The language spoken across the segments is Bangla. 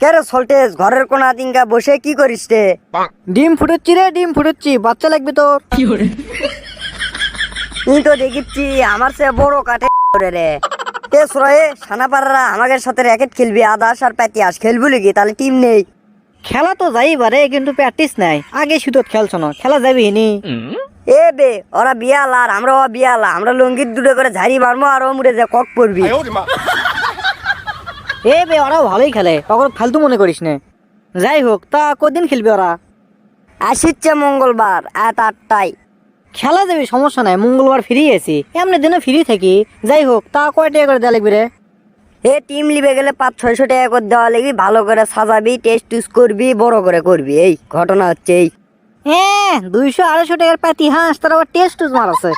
কেরে সল্টেজ ঘরের কোনা দিনকা বসে কি করিস রে? ডিম ফুটাচ্ছি রে ডিম ফুটাচ্ছি বাচ্চা লাগবে তোর। তুই তো দেখিচ্ছি আমার সে বড় কাটে করে রে। সুরয়ে সানাপাড়ারা আমাদের সাথে র্যাকেট খেলবি আদাস আর প্যাতিয়াস খেলবি নাকি তাহলে টিম নেই। খেলা তো যাই পারে কিন্তু প্র্যাকটিস নাই। আগে শুধু খেলছো না খেলা যাবি নি। এ বে ওরা বিয়াল আর আমরা বিয়াল আমরা লঙ্গির দুটো করে ঝাড়ি মারবো আর ও মুড়ে যে কক পড়বি এ বে ওরাও ভালোই খেলে। ওকে ফালতু মনে করিস না। যাই হোক তা কদিন খেলবি ওরা? আসিচ্ছে মঙ্গলবার আট আটটায়। খেলা যাবি সমস্যা নাই। মঙ্গলবার ফ্রি আছি। এমনি দিনে ফ্রি থাকি। যাই হোক তা কয় টাকা করে দেওয়া লাগবে রে? এ টিম লিবে গেলে পাঁচ ছয়শো টাকা করে দেওয়া লাগবি। ভালো করে সাজাবি টেস্ট টুস করবি বড় করে করবি। এই ঘটনা হচ্ছে এই। হ্যাঁ দুইশো আড়াইশো টাকার পাতি। হাঁস তার আবার টেস্ট মার আছে।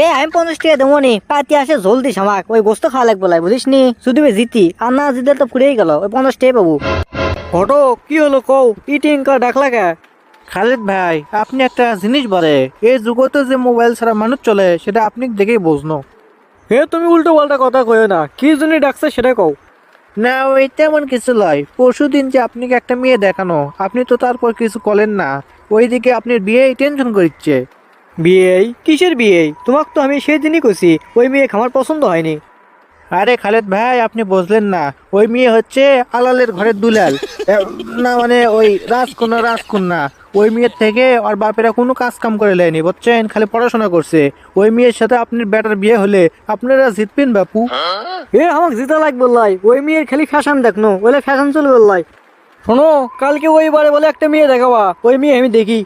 এ আমি পঞ্চাশ টাকা দেবো নি। পাতি আসে ঝোল দিস আমাক ওই গোস্ত খাওয়া লাগবে লাই বুঝিস নি? শুধু জিতি। আর না জিতে তো পুড়েই গেল ওই পঞ্চাশ টাকা পাবো। ঘটো কি হলো কও? ইটিং কা ডাকলা কে? খালিদ ভাই আপনি একটা জিনিস বলে এই যুগতে যে মোবাইল ছাড়া মানুষ চলে সেটা আপনি দেখেই বুঝনো। হে তুমি উল্টো পাল্টা কথা কয়ো না। কি জন্য ডাকছে সেটা কও। না ওই তেমন কিছু লয়। পরশু দিন যে আপনাকে একটা মেয়ে দেখানো আপনি তো তারপর কিছু করেন না। ওইদিকে আপনার বিয়ে টেনশন করছে। বিয়ে কিসের বিয়ে তোমাক তো আমি সেই দিনই কছি ওই মেয়ে আমার পছন্দ হয়নি। আরে খালেদ ভাই আপনি বুঝলেন না ওই মেয়ে হচ্ছে আলালের ঘরের দুলাল। না মানে ওই রাজকন্যা রাজকন্যা। ওই মেয়ের থেকে আর বাপেরা কোনো কাজ কাম করে লেয়নি বুঝছেন? খালি পড়াশোনা করছে। ওই মেয়ের সাথে আপনার বেটার বিয়ে হলে আপনারা জিতবেন বাপু। এ আমাকে জিতা লাগবে লাই। ওই মেয়ের খালি ফ্যাশন দেখনো বলে ফ্যাশন চলবে লাই। শোনো কালকে ওই বারে বলে একটা মেয়ে দেখাবা ওই মেয়ে আমি দেখি।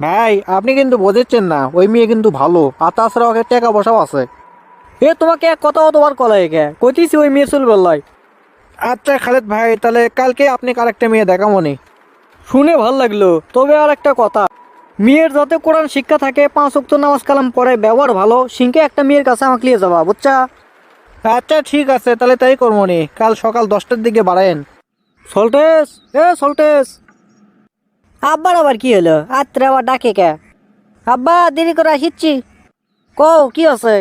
ভাই আপনি কিন্তু বোঝাচ্ছেন না ওই মেয়ে কিন্তু ভালো আর তাছাড়া ওকে টাকা পয়সাও আছে। এ তোমাকে এক কথা অতবার কলাই কে কইতিছি ওই মেয়ে চলবে আচ্ছা খালেদ ভাই তাহলে কালকে আপনি আরেকটা মেয়ে দেখাবো নি। শুনে ভালো লাগল তবে আর একটা কথা। মেয়ের যাতে কোরআন শিক্ষা থাকে পাঁচ অক্ত নামাজ কালাম পড়ে ব্যবহার ভালো সিংকে একটা মেয়ের কাছে আমাকে নিয়ে যাবা বুঝছা? আচ্ছা ঠিক আছে তাহলে তাই করব কাল সকাল দশটার দিকে বাড়ায়েন। সল্টেস এ সল্টেস। আব্বার আবার কি হলো? আত্রে আবার ডাকে কে? আব্বা, দেরি করে আসিচ্ছি। ক কি আছে?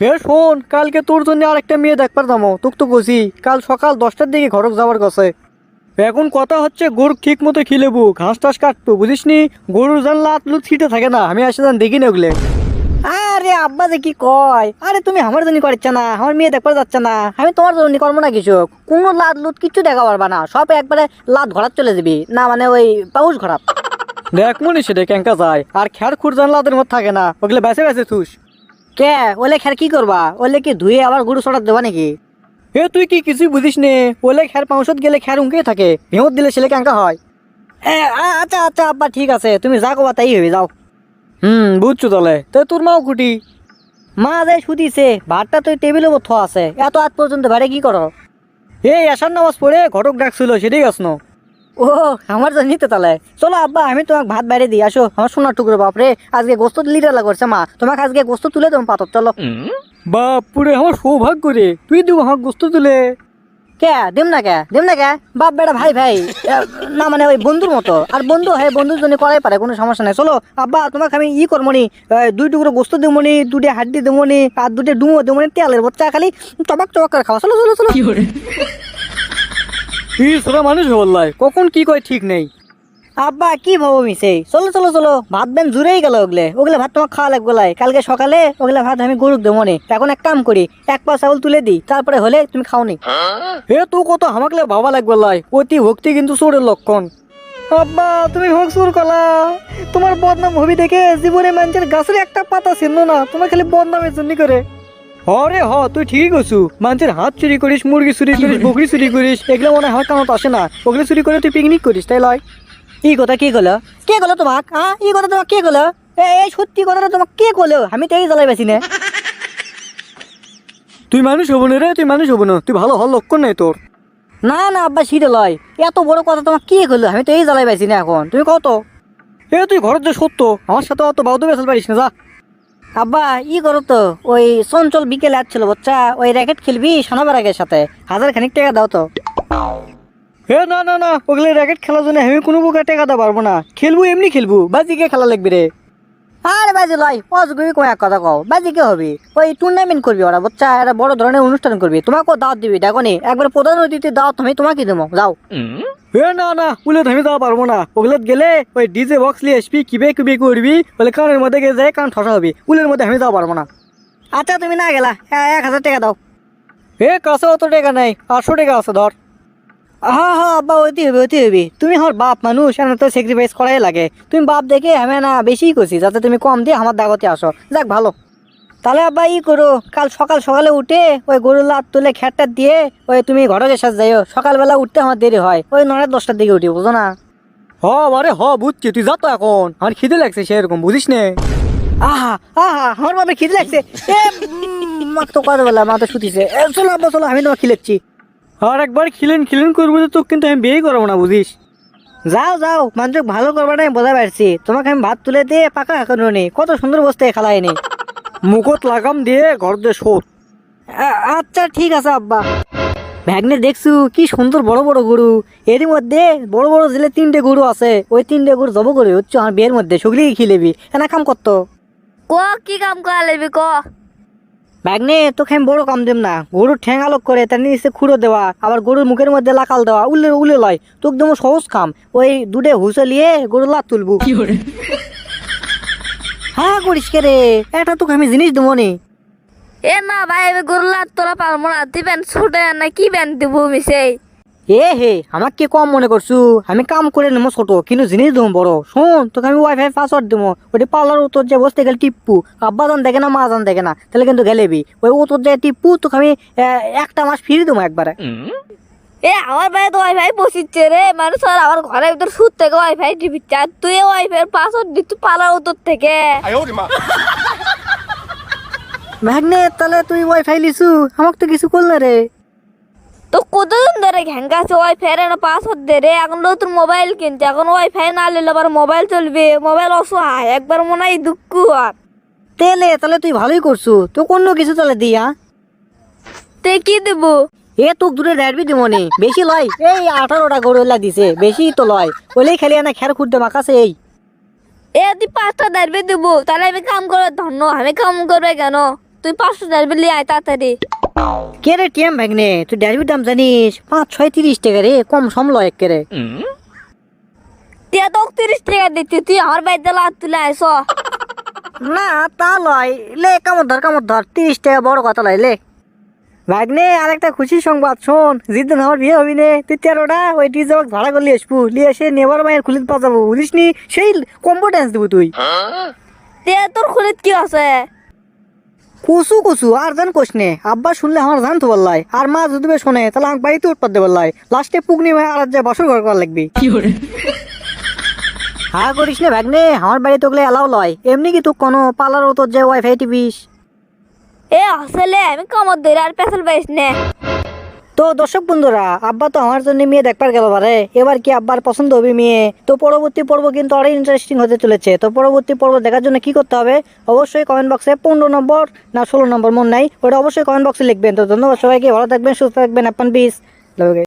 হে শোন, কালকে তোর জন্য আরেকটা মেয়ে দেখবার দামো তোক তো কছি কাল সকাল দশটার দিকে ঘরক যাওয়ার কাছে। এখন কথা হচ্ছে, গরু ঠিক মতো খিলেবু, ঘাস টাস কাটতো বুঝিস নি গরুর জানলা আতলু ছিটে থাকে না, আমি আসে দেখি না ওগুলো। আরে আব্বা যে কি কয়? আরে তুমি আমার জন্য করছে না আমার মেয়ে দেখবার যাচ্ছে না। আমি তোমার জন্য করব না কিছু কোনো লাত লুত কিচ্ছু দেখা পারবা না। সব একবারে লাদ ঘরাত চলে যাবি। না মানে ওই পাউস ঘরাত দেখ মনি সেটা ক্যাঙ্কা যায়। আর খ্যার খুর জান লাতের মধ্যে থাকে না। ওগুলো বেসে বেসে থুস। কে? ওলে খ্যার কি করবা? ওলে কি ধুয়ে আবার গুরু সরাত দেবা নাকি? এ তুই কি কিছুই বুঝিস নে? ওলে খ্যার পাউসত গেলে খ্যার উঙ্কেই থাকে। ভেঙত দিলে ছেলে ক্যাঙ্কা হয়। আচ্ছা আচ্ছা আব্বা ঠিক আছে। তুমি যা কবা তাই হবে যাও। হুম বুঝছ তাহলে। তো তোর মাও কুটি মা যাই শুধিছে ভাতটা তুই টেবিলের উপর থোয়া আছে। এত আজ পর্যন্ত বাইরে কি করো? এই আসার নামাজ পড়ে ঘটক ডাকছিল সেটাই গাছ ও আমার জন্য তো তাহলে। চলো আব্বা আমি তোমাকে ভাত বাইরে দিই আসো। আমার সোনার টুকরো বাপরে। আজকে গোস্ত লিটার লাগছে মা। তোমাকে আজকে গোস্ত তুলে দেবো পাতর চলো। বাপুরে আমার সৌভাগ্য রে। তুই দিব আমার গোস্ত তুলে। কে? দিম না কে? দিম না কে? বাপ বেটা ভাই ভাই। না মানে ওই বন্ধুর মতো। আর বন্ধু হ্যাঁ বন্ধুর জন্য করাই পারে কোনো সমস্যা নাই। চলো আব্বা তোমাকে আমি ই করমনি দুই টুকরো গোস্ত দেবনি দুটি দুটো হাড্ডি দেবনি আর দুটো ডুমো দেবনি তেলের বচ্চা খালি টবাক টবাক করে খাওয়া। চলো চলো চলো। কি মানুষ বললাই। কখন কি কয় ঠিক নেই। আব্বা কি ভাবো মিসে চলো চলো চলো। ভাত বেন জুড়েই গেল ওগুলে। ওগুলো ভাত তোমার খাওয়া লাগবে লাই। কালকে সকালে ওগুলো ভাত আমি গরুক দেবো নে। এখন এক কাম করি এক পা চাউল তুলে দিই তারপরে হলে তুমি খাও নি। এ তো কত হামাকলে ভাবা লাগবে লাই। অতি ভক্তি কিন্তু চোরের লক্ষণ। আব্বা তুমি হোক সুর কলা। তোমার বদনাম হবি দেখে জীবনে মানুষের গাছের একটা পাতা ছিন্ন না। তোমার খালি বদনামের জন্য করে। হরে হ তুই ঠিকই কছু মানুষের হাত চুরি করিস মুরগি চুরি করিস বকরি চুরি করিস এগুলো মনে হয় কামত আসে না। ওগুলো চুরি করে তুই পিকনিক করিস তাই লয় ই কথা কি গলো? কে গলো তোমাক হ্যাঁ ই কথা তোমাক কে গলো? এই সত্যি কথাটা তোমাক কে গলো আমি তো এই জ্বালাই বেশি না। তুই মানুষ হব না রে তুই মানুষ হব না। তুই ভালো হল লক্ষণ নাই তোর। না না আব্বা সিটে লয়। এত বড় কথা তোমার কে গলো আমি তো এই জ্বালাই পাইছি না এখন। তুমি কত এ তুই ঘরের যে সত্য আমার সাথে অত বাউদ বেসাল পারিস না যা। আব্বা ই করো তো ওই চঞ্চল বিকেলে আসছিল বাচ্চা ওই র্যাকেট খেলবি সোনাবারাগের সাথে। হাজার খানিক টাকা দাও তো। হে না না না ওগুলো র্যাকেট খেলার জন্য আমি কোনো প্রকার টাকা দিতে পারব না। খেলব এমনি খেলব বাজিকে খেলা লাগবে রে। আরে বাজি লয় অজগুবি কোনো এক কথা কও বাজি কি হবে? ওই টুর্নামেন্ট করবি ওরা বাচ্চা একটা বড় ধরনের অনুষ্ঠান করবি। তোমাকেও দাওয়াত দিবি দেখো নি একবার প্রধান অতিথি দাওয়াত তুমি তোমাকে দেবো যাও। এ না না উলে আমি যাওয়া পারব না। ওগুলো গেলে ওই ডিজে বক্স নিয়ে আসবি কিবে কিবে করবি বলে কানের মধ্যে গিয়ে যায় কান ঠসা হবি। উলের মধ্যে আমি যাওয়া পারব না। আচ্ছা তুমি না গেলা এক হাজার টাকা দাও। এ কাছে অত টাকা নাই আটশো টাকা আছে ধর। হ্যাঁ হ্যাঁ আব্বা ওইতে হবে ওইতে হবে। তুমি আমার বাপ মানুষ এনে তো স্যাক্রিফাইস করাই লাগে। তুমি বাপ দেখে আমি না বেশি করছি যাতে তুমি কম দিয়ে আমার দাগতে আসো। যাক ভালো। তাহলে আব্বা ই করো কাল সকাল সকালে উঠে ওই গরুর লাত তুলে খেটটা দিয়ে ওই তুমি ঘটকের সাথে যাইও। সকালবেলা উঠতে আমার দেরি হয়। ওই নয় দশটার দিকে উঠি বুঝো না? হ আরে হ বুঝছি তুই যা তো এখন। আমার খিদে লাগছে সেরকম বুঝিস নে? আহা আহা আমার বাবা খিদে লাগছে। এ মা তো কথা বললাম মা তো শুতিছে। চলো আব্বা চলো আমি তোমার খিলেচ্ছি আর একবার খিলেন খিলেন করব তো তোকে কিন্তু আমি বিয়ে করব না বুঝিস? যাও যাও মানুষ ভালো করবাটা আমি বোঝা পারছি। তোমাকে আমি ভাত তুলে দিয়ে পাকা এখনও নেই। কত সুন্দর বসতে খেলায় নেই মুখত লাগাম দিয়ে ঘর দিয়ে শোধ আচ্ছা ঠিক আছে আব্বা। ভ্যাগনে দেখছু কি সুন্দর বড় বড় গরু। এর মধ্যে বড় বড় জেলে তিনটে গরু আছে। ওই তিনটে গরু জব করে হচ্ছে আমার বিয়ের মধ্যে। সগলি খিলেবি? এনা কাম করতো। ক কি কাম করা লাগবে ক? ভ্যাগনে তোকে আমি বড় কাম দেব না। গরুর ঠ্যাং আলোক করে তার নিচে খুঁড়ো দেওয়া আবার গরুর মুখের মধ্যে লাকাল দেওয়া উল্লে উলে লয়। তোকে দেবো সহজ কাম। ওই দুটে হুসলিয়ে গরুর লাত তুলবু। হ্যাঁ করিস কে রে? এটা তোকে আমি জিনিস দেবো নি। এ না ভাই আমি গরুলা তোলা পারব না। তুই প্যান্ট ছুটে না কি বেন দেবো মিশে এ হে আমার কি কম মনে করছু? আমি কাম করে নেব ছোট কিন্তু জিনিস দেবো বড়। শোন তোকে আমি ওয়াইফাই পাসওয়ার্ড দেবো ওটি পার্লার উত্তর যে বসতে গেলে টিপ্পু। আব্বা জান দেখে না মা জান দেখে না তাহলে কিন্তু গেলেবি। ওই উত্তর যে টিপ্পু তোকে আমি একটা মাস ফিরে দেবো একবারে। এ আমার ভাই তো ওয়াইফাই বসিচ্ছে রে। মানুষ আর আমার ঘরের ভিতর সুদ থেকে ওয়াইফাই টিভি চার তুই ওয়াইফাই পাসওয়ার্ড দিচ্ছ পালার উত্তর থেকে। ম্যাগনে তাহলে তুই ওয়াইফাই লিছু আমাকে তো কিছু করলে রে। তো কতদিন ধরে ঘ্যাঙ্গা আছে ওয়াইফাই এর পাসওয়ার্ড দে রে এখন নতুন মোবাইল কিনছে এখন ওয়াইফাই না নিলে আবার মোবাইল চলবে মোবাইল অসহায় একবার মনে হয় দুঃখ আর তেলে তাহলে তুই ভালোই করছু তো অন্য কিছু তাহলে দিয়া তে কি দেবো এ তোক দূরে ডারবি দিব নি বেশি লয় এই আঠারোটা গরুলা দিছে বেশি তো লয় ওইলেই খালি না খের খুঁড়তে মাখাছে এই এ তুই পাঁচটা দাঁড়িয়ে দেবো তাহলে আমি কাম করে ধন্য আমি কাম করবে কেন তুই পাঁচটা দাঁড়িয়ে লিয়ে আয় তাড়াতাড়ি কে রে টিএম ভাগ্নে? তুই দাম জানিস? পাঁচ ছয় তিরিশ টাকা রে কম সম লয় একে রে তুই তো তিরিশ টাকা দিচ্ছি তুই আমার বাড়িতে লাত তুলে আইস। না তা লয়। লে কামড় ধর কামড় ধর তিরিশ টাকা বড় কথা লয় লে। ভাগ্নে আর একটা খুশির সংবাদ শোন। যেদিন আমার বিয়ে হবি নে তুই তেরোটা ওই ডিজে ভাড়া করে লিয়ে আসব। লিয়ে এসে নেবার মায়ের খুলিত পাঠাবো বুঝিস নি? সেই কম্পিটেন্স দেবো তুই। তে তোর খুলিত কি আছে? কুসু কুসু আর জান কোস নে আব্বা শুনলে আমার জানতো বললাই আর মা যদি শোনে তাহলে আমার বাড়িতে উৎপাদ দে বললাই লাস্টে পুগনি মায় আর যা বছর ঘর করা লাগবে। হ্যাঁ করিস না ভাগ্নে আমার বাড়িতে ওগুলো এলাও লয়। এমনি কি তুই কোনো পার্লার তোর যে ওয়াইফাই টিভিস এ আসলে আমি কামড় ধরে আর পেছাল পাইস নে। তো দর্শক বন্ধুরা, আব্বা তো আমার জন্য মেয়ে দেখবার গেল পারে এবার কি আব্বার পছন্দ হবে মেয়ে? তো পরবর্তী পর্ব কিন্তু আরও ইন্টারেস্টিং হতে চলেছে। তো পরবর্তী পর্ব দেখার জন্য কি করতে হবে? অবশ্যই কমেন্ট বক্সে পনেরো নম্বর না ষোলো নম্বর মন নাই, ওটা অবশ্যই কমেন্ট বক্সে লিখবেন। তো ধন্যবাদ সবাইকে, ভালো থাকবেন, সুস্থ থাকবেন আপনার পিস